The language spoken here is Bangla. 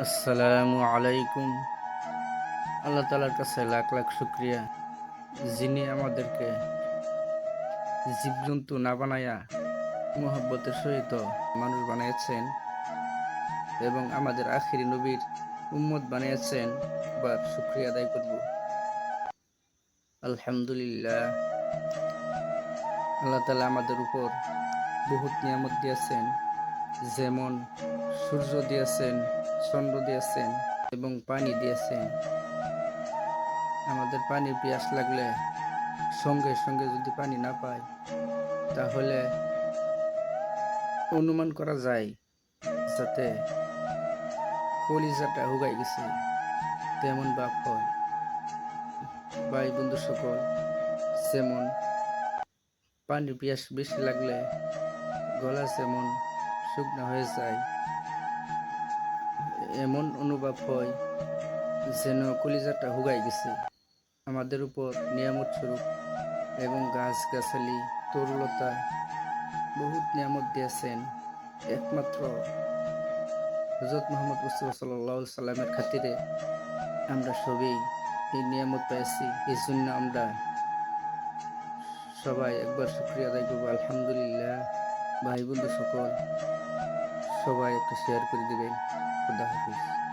আসসালামু আলাইকুম। আল্লাহ তালার কাছে লাখ লাখ শুক্রিয়া। যিনি আমাদেরকে জীবজন্তু না বানায়া মোহব্বতের সহিত মানুষ বানিয়েছেন এবং আমাদের আখিরি নবীর উম্মত বানিয়েছেন বা শুক্রিয়া আদায় করব। আলহামদুলিল্লাহ। আল্লাহ তালা আমাদের উপর বহুত নিয়ামত দিয়েছেন। যেমন সূর্য দিয়েছেন চন্দ্র দিয়েছেন এবং পানি দিয়েছেন। আমাদের পানি পিয়াস লাগলে সঙ্গে সঙ্গে যদি পানি না পাই, তাহলে অনুমান করা যায় যাতে কলিজাটা হুগাই গেছে, তেমন বাপ হয়। ভাই বন্ধু সকল, যেমন পানি পিয়াস বেশি লাগলে গলা যেমন শুকনো হয়ে যায় এমন অনুভব হয় যেন কলিজাটা হুগাই গেছে। আমাদের উপর নিয়ামত স্বরূপ এবং গাছ গাছালি তরুলতা বহুত নিয়ামত দিয়েছেন। একমাত্র হজরত মোহাম্মদ মুস্তফা সাল্লাহ সাল্লামের খাতিরে আমরা সবই এই নিয়ামত পেয়েছি এই জন্য আমরা সবাই একবার শুক্রিয়া আদায় করব। আলহামদুলিল্লাহ। ভাই বন্ধু সকল সবাই একটু শেয়ার করে দেবেন। подивись.